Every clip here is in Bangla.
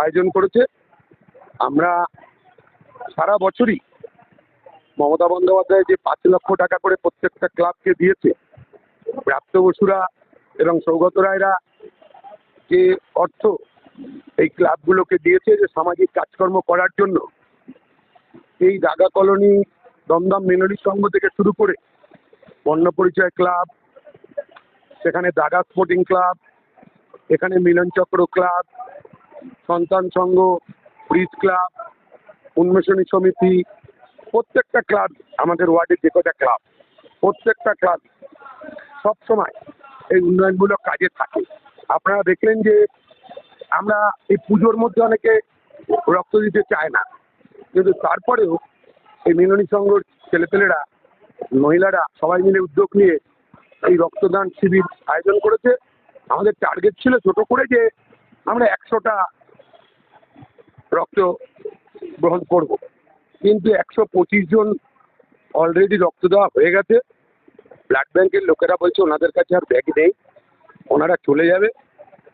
আয়োজন করেছে। আমরা সারা বছরই মমতা বন্দ্যোপাধ্যায় যে পাঁচ লক্ষ টাকা করে প্রত্যেকটা ক্লাবকে দিয়েছে, প্রাপ্ত বসুরা এবং সৌগত রায়রা যে অর্থ এই ক্লাবগুলোকে দিয়েছে যে সামাজিক কাজকর্ম করার জন্য, এই দাগা কলোনি দমদম মিলনী সংঘ থেকে শুরু করে বর্ণ পরিচয় ক্লাব, সেখানে দাগা স্পোর্টিং ক্লাব, এখানে মিলন চক্র ক্লাব সন্তান সংঘ ব্রিজ ক্লাব, উন্মেষণী সমিতি, প্রত্যেকটা ক্লাব, আমাদের ওয়ার্ডের যে কটা ক্লাব, প্রত্যেকটা ক্লাব সবসময় এই উন্নয়নমূলক কাজে থাকে। আপনারা দেখলেন যে আমরা এই পুজোর মধ্যে অনেকে রক্ত দিতে চায় না। কিন্তু তারপরেও এই মিলনী সংঘর ছেলেপেলেরা, মহিলারা সবাই মিলে উদ্যোগ নিয়ে এই রক্তদান শিবির আয়োজন করেছে। আমাদের টার্গেট ছিল ছোট করে যে আমরা একশোটা রক্ত গ্রহণ করব। কিন্তু একশো পঁচিশ জন অলরেডি রক্ত দেওয়া হয়ে গেছে। ব্লাড ব্যাংকের লোকেরা বলছে, ওনাদের কাছে আর ব্যাগ নেই। ওনারা চলে যাবে।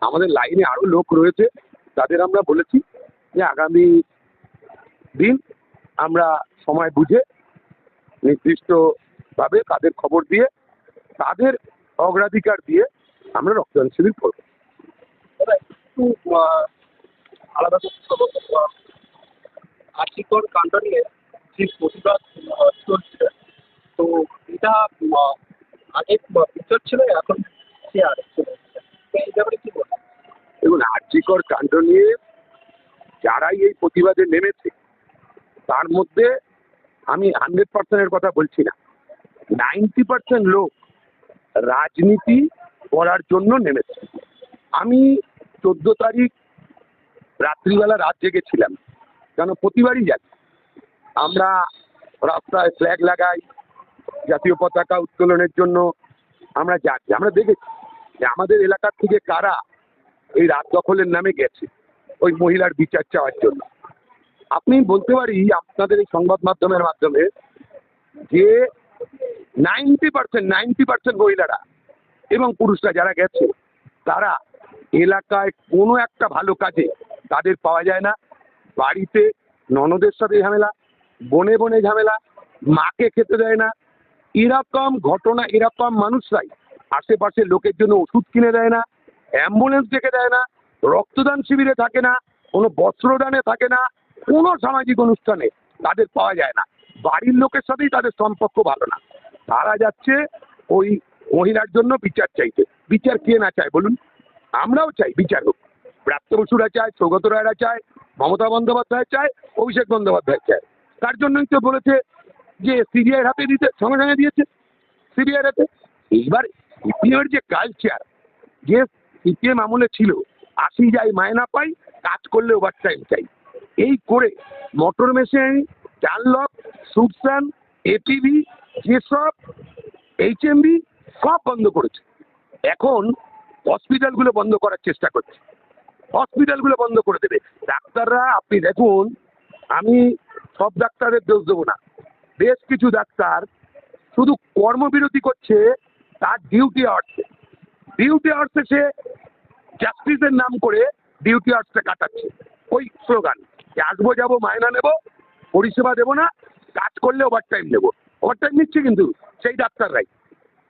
আমাদের লাইনে আরও লোক রয়েছে। তাদের আমরা বলেছি যে, আগামী দিন আমরা সময় বুঝে নির্দিষ্টভাবে তাদের খবর দিয়ে, তাদের অগ্রাধিকার দিয়ে আমরা রক্তদান শিবির করব। একটু আলাদা আর্থিকর কাণ্ড নিয়ে যে প্রতিবাদ চলছে, তো এটা আগে বিচার ছিল, এখন সে আর এই ব্যাপারে কি বলবেন দেখুন আর্যিকর কাণ্ড নিয়ে যারাই এই প্রতিবাদে নেমেছে, তার মধ্যে আমি হান্ড্রেড পার্সেন্টের কথা বলছি না। নাইনটি পার্সেন্ট লোক রাজনীতি করার জন্য নেমেছে। আমি চোদ্দ তারিখ রাত্রিবেলা রাত জেগেছিলাম কেন? প্রতিবারই যাই। আমরা রাস্তায় ফ্ল্যাগ লাগাই, জাতীয় পতাকা উত্তোলনের জন্য আমরা যাচ্ছি আমরা দেখেছি যে আমাদের এলাকার থেকে কারা এই রাত দখলের নামে গেছে ওই মহিলার বিচার চাওয়ার জন্য। আপনি বলতে পারি, আপনাদের এই সংবাদ মাধ্যমের মাধ্যমে যে নাইনটি পার্সেন্ট নাইনটি পার্সেন্ট মহিলারা এবং পুরুষরা যারা গেছে, তারা এলাকায় কোনো একটা ভালো কাজে তাদের পাওয়া যায় না। বাড়িতে ননদের সাথে ঝামেলা, বনে বনে ঝামেলা, মাকে খেতে দেয় না। এরকম ঘটনা, এরকম মানুষরাই আশেপাশের লোকের জন্য ওষুধ কিনে দেয় না, অ্যাম্বুলেন্স ডেকে দেয় না, রক্তদান শিবিরে থাকে না, কোনো বস্ত্রদানে থাকে না, কোনো সামাজিক অনুষ্ঠানে তাদের পাওয়া যায় না। বাড়ির লোকের সাথেই তাদের সম্পর্ক ভালো না। তারা যাচ্ছে ওই মহিলার জন্য বিচার চাইতে। বিচার কে না চায় বলুন? আমরাও চাই, বিচার হোক। প্রাপ্ত বসুরা চায় সৌগত রায়রা চায় মমতা বন্দ্যোপাধ্যায় চায় অভিষেক বন্দ্যোপাধ্যায় চায় তার জন্যই তো বলেছে যে সিবিআইয়ের হাতে দিতে, সঙ্গে সঙ্গে দিয়েছে সিবিআইয়ের হাতে। এইবার সিপিএমের যে কালচার, যে সিপিএম আমলে ছিল, আসি যাই মায়না পাই, কাজ করলে ওভার টাইম চাই। এই করে মোটর মেশিন ডানলক সুটসান এটিভি, যেসব এইচএমবি, সব বন্ধ করেছে। এখন হসপিটালগুলো বন্ধ করার চেষ্টা করছে। হসপিটালগুলো বন্ধ করে দেবে। ডাক্তাররা, আপনি দেখুন, আমি সব ডাক্তারের দোষ দেবো না। বেশ কিছু ডাক্তার শুধু কর্মবিরতি করছে, তার ডিউটি আওয়ার্সে ডিউটি আওয়ার্সে সে জাস্টিসের নাম করে ডিউটি আওয়ার্সটা কাটাচ্ছে। ওই স্লোগান আসব যাব, মায়না নেব, পরিষেবা দেবো না, কাজ করলে ওভার টাইম নেব। ওভার টাইম নিচ্ছে কিন্তু সেই ডাক্তাররাই।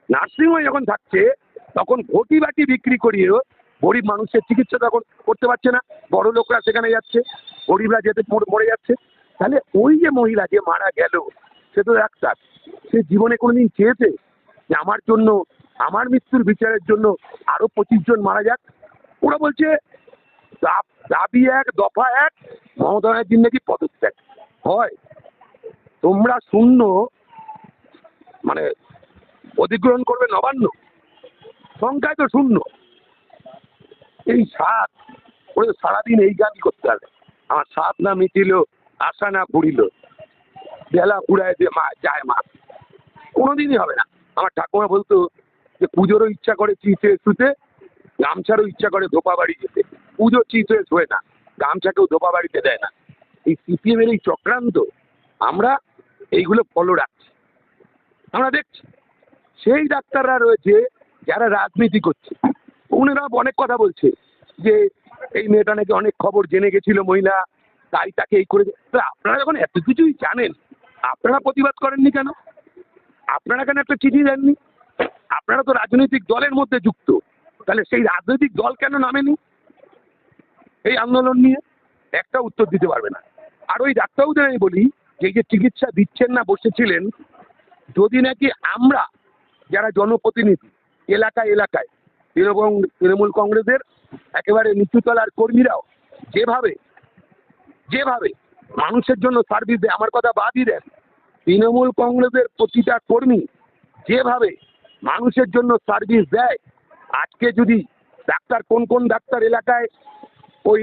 নার্সিংহোমে যখন থাকছে তখন ঘটি বাটি বিক্রি করিয়েও গরিব মানুষের চিকিৎসা তখন করতে পারছে না, বড় লোকরা সেখানে যাচ্ছে, গরিবরা যেতে মর- যাচ্ছে। তাহলে ওই যে মহিলা যে মারা গেল, সে তো ডাক্তার। সে জীবনে কোনোদিন চেয়েছে যে আমার জন্য, আমার মৃত্যুর বিচারের জন্য আরও পঁচিশ জন মারা যাক? ওরা বলছে দাবি এক, দফা এক, মমতা ব্যানার্জির নাকি পদত্যাগ। হয়। তোমরা শূন্য মানে অধিগ্রহণ করবে নবান্ন। সংখ্যায় তো শূন্য। এই সাত, ওই সারাদিন এই গানই করতে হবে। আমার সাত না মিটিল, আশা না পুরিল। বেলা পুরায় যে মা যায় মা। কোনোদিনই হবে না। আমার ঠাকুমা বলতো যে পুজোরও ইচ্ছা করে চিঁচে শুতে গামছারও ইচ্ছা করে ধোপা বাড়ি যেতে। পুজো চিত হয়ে শোয় না। গামছাকেও ধোপা বাড়িতে দেয় না। এই সিপিএমের এই চক্রান্ত, আমরা এইগুলো ফলো রাখছি। আমরা দেখছি। সেই ডাক্তাররা রয়েছে যারা রাজনীতি করছে, ওনারা অনেক কথা বলছে যে এই মেয়েটা নাকি অনেক খবর জেনে গেছিল মহিলা, তাই তাকে এই করে আপনারা যখন এত কিছুই জানেন, আপনারা প্রতিবাদ করেননি কেন? আপনারা কেন একটা চিঠি দেননি? আপনারা তো রাজনৈতিক দলের মধ্যে যুক্ত, তাহলে সেই রাজনৈতিক দল কেন নামেনি? এই আন্দোলন নিয়ে একটা উত্তর দিতে পারবে না। আর ওই ডাক্তারবাবুদের আমি বলি, যে যে চিকিৎসা দিচ্ছেন না, বসেছিলেন, যদি নাকি আমরা যারা জনপ্রতিনিধি এলাকায় এলাকায়। তৃণমূল তৃণমূল কংগ্রেসের একেবারে নিচুতলার কর্মীরাও যেভাবে যেভাবে মানুষের জন্য সার্ভিস দেয়, আমার কথা বাদই দেন, তৃণমূল কংগ্রেসের প্রতিটা কর্মী যেভাবে মানুষের জন্য সার্ভিস দেয়, আজকে যদি ডাক্তার কোন কোন ডাক্তার এলাকায় ওই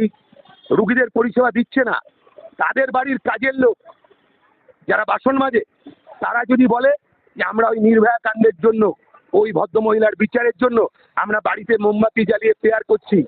রুগীদের পরিষেবা দিচ্ছে না, তাদের বাড়ির কাজের লোক যারা বাসন মাজে, তারা যদি বলে যে আমরা ওই নির্ভয়া কাণ্ডের জন্য ওই ভদ্রমহিলার বিচারের জন্য আমরা বাড়িতে মোমবাতি জ্বালিয়ে প্রেয়ার করছি।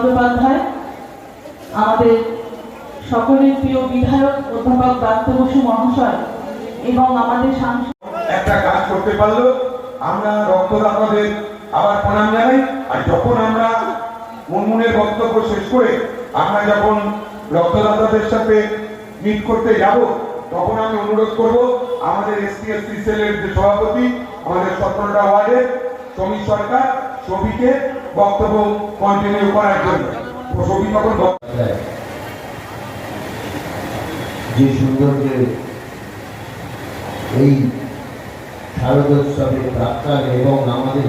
বন্দ্যোপাধ্যায়, আমাদের সকলের প্রিয় বিধায়ক, অধ্যাপক দত্ত বসু মহাশয় এবং আমাদের সাংসদ একটা কাজ করতে পারল আমরা রক্তদাতাদের আবার প্রণাম জানাই। আর যখন আমরা মুনমুনের বক্তব্য শেষ করে আমরা যখন রক্তদাতাদের সাথে মিট করতে যাব, তখন আমি অনুরোধ করব, আমাদের এসটি এসটি সেলের যে সভাপতি, আমাদের সতেরোটা ওয়ার্ডের সমীর সরকার ছবিকে বক্তব্য কন্টিনিউ করার জন্য। তখন বক্তব্য দেয়। যে এই শারদোৎসবে প্রাক্কাল এবং আমাদের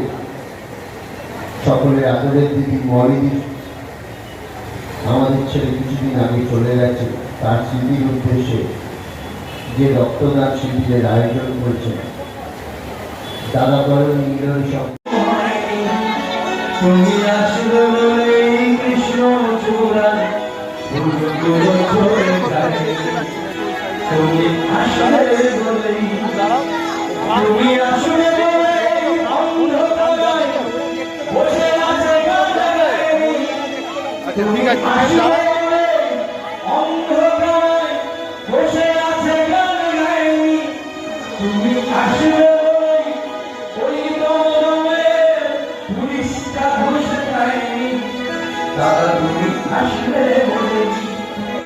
সকলের আদরের দিদি মরিদি, আমাদের ছেলে কিছুদিন আগে চলে গেছে। তার স্মৃতির উদ্দেশ্যে যে রক্তদান শিবিরের আয়োজন করেছেন। দাদা করেন ইংরেজি তুমি আসলে কৃষ্ণ চূড়া তুমি আসলে বলেই তুমি আসলে বলেই অন্ধকারে বসে আছে তুমি আসলে As